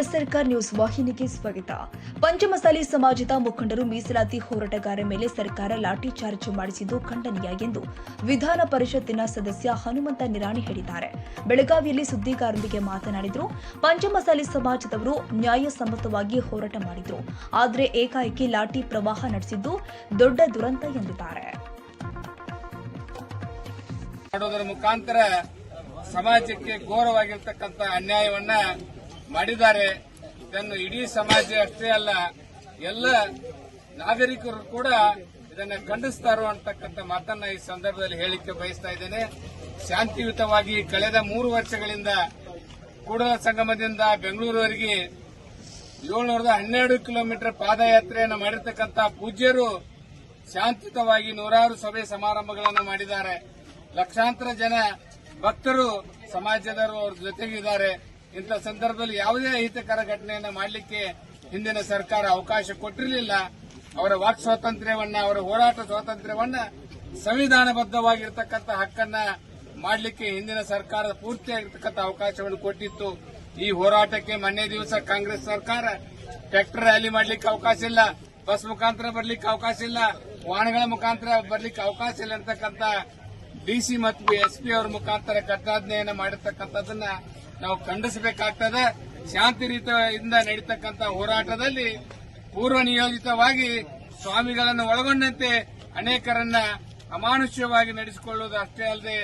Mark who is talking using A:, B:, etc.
A: ಎಸ್ಆರ್ಕಾರ್ news ವಾಹಿನಿಗೆ ಸ್ವಾಗತ. ಪಂಚಮಸಾಲಿ ಸಮಾಜದ ಮುಖಂಡರು ಮೀಸಲಾತಿ ಹೋರಾಟಗಾರರ ಮೇಲೆ ಸರ್ಕಾರ ಲಾಠಿ ಚಾರ್ಜ್ ಮಾಡಿಸಿದ್ದು ಖಂಡನೀಯ ಎಂದು ವಿಧಾನ ಪರಿಷತ್ತಿನ ಸದಸ್ಯ ಹನುಮಂತ ನಿರಾಣಿ ಹೇಳಿದ್ದಾರೆ. ಬೆಳಗಾವಿಯಲ್ಲಿ ಸುದ್ದಿಗಾರರೊಂದಿಗೆ ಮಾತನಾಡಿದರು, ಪಂಚಮಸಾಲಿ ಸಮಾಜದವರು ನ್ಯಾಯಸಮ್ಮತವಾಗಿ ಹೋರಾಟ ಮಾಡಿದ್ರು, ಆದರೆ ಏಕಾಏಕಿ ಲಾಠಿ ಪ್ರವಾಹ ನಡೆಸಿದ್ದು ದೊಡ್ಡ ದುರಂತ ಎಂದಿದ್ದಾರೆ.
B: ಸಮಾಜಕ್ಕೆ ಘೋರವಾಗಿರ್ತಕ್ಕಂಥ ಅನ್ಯಾಯವನ್ನ ಮಾಡಿದ್ದಾರೆ. ಇದನ್ನು ಇಡೀ ಸಮಾಜ ಅಷ್ಟೇ ಅಲ್ಲ, ಎಲ್ಲ ನಾಗರಿಕರು ಕೂಡ ಇದನ್ನು ಖಂಡಿಸ್ತಾರೋ ಅಂತಕ್ಕಂಥ ಮಾತನ್ನ ಈ ಸಂದರ್ಭದಲ್ಲಿ ಹೇಳಿಕೆ ಬಯಸ್ತಾ ಇದ್ದೇನೆ. ಶಾಂತಿಯುತವಾಗಿ ಕಳೆದ ಮೂರು ವರ್ಷಗಳಿಂದ ಕೂಡಲ ಸಂಗಮದಿಂದ ಬೆಂಗಳೂರುವರೆಗೆ ಏಳ್ನೂರದ ಹನ್ನೆರಡು ಕಿಲೋಮೀಟರ್ ಪಾದಯಾತ್ರೆಯನ್ನು ಮಾಡಿರ್ತಕ್ಕಂಥ ಪೂಜ್ಯರು ಶಾಂತಿಯುತವಾಗಿ ನೂರಾರು ಸಭೆ ಸಮಾರಂಭಗಳನ್ನು ಮಾಡಿದ್ದಾರೆ. ಲಕ್ಷಾಂತರ ಜನ ಭಕ್ತರು, ಸಮಾಜದವರು ಅವ್ರ ಜೊತೆಗಿದ್ದಾರೆ. ಇಂಥ ಸಂದರ್ಭದಲ್ಲಿ ಯಾವುದೇ ಅಹಿತಕರ ಘಟನೆಯನ್ನು ಮಾಡಲಿಕ್ಕೆ ಹಿಂದಿನ ಸರ್ಕಾರ ಅವಕಾಶ ಕೊಟ್ಟಿರಲಿಲ್ಲ. ಅವರ ವಾಕ್ ಸ್ವಾತಂತ್ರ್ಯವನ್ನ, ಅವರ ಹೋರಾಟ ಸ್ವಾತಂತ್ರ್ಯವನ್ನ ಸಂವಿಧಾನಬದ್ಧವಾಗಿರ್ತಕ್ಕಂಥ ಹಕ್ಕನ್ನ ಮಾಡಲಿಕ್ಕೆ ಹಿಂದಿನ ಸರ್ಕಾರ ಪೂರ್ತಿಯಾಗಿರ್ತಕ್ಕಂಥ ಅವಕಾಶವನ್ನು ಕೊಟ್ಟಿತ್ತು. ಈ ಹೋರಾಟಕ್ಕೆ ಮೊನ್ನೆ ದಿವಸ ಕಾಂಗ್ರೆಸ್ ಸರ್ಕಾರ ಟ್ರ್ಯಾಕ್ಟರ್ ರ್ಯಾಲಿ ಮಾಡಲಿಕ್ಕೆ ಅವಕಾಶ ಇಲ್ಲ, ಬಸ್ ಮುಖಾಂತರ ಬರ್ಲಿಕ್ಕೆ ಅವಕಾಶ ಇಲ್ಲ, ವಾಹನಗಳ ಮುಖಾಂತರ ಬರ್ಲಿಕ್ಕೆ ಅವಕಾಶ ಇಲ್ಲ ಅಂತಕ್ಕಂಥ ಡಿಸಿ ಮತ್ತು ಎಸ್ಪಿ ಅವರ ಮುಖಾಂತರ ಕಟ್ಟಾಜ್ಞೆಯನ್ನು ಮಾಡಿರ್ತಕ್ಕಂಥದ್ದನ್ನ ನಾವು ಖಂಡಿಸಬೇಕಾಗ್ತದೆ. ಶಾಂತಿ ರೀತಿಯಿಂದ ನಡೀತಕ್ಕಂಥ ಹೋರಾಟದಲ್ಲಿ ಪೂರ್ವ ನಿಯೋಜಿತವಾಗಿ ಸ್ವಾಮಿಗಳನ್ನು ಒಳಗೊಂಡಂತೆ ಅನೇಕರನ್ನ ಅಮಾನುಷ್ಯವಾಗಿ ನಡೆಸಿಕೊಳ್ಳುವುದು ಅಷ್ಟೇ ಅಲ್ಲದೆ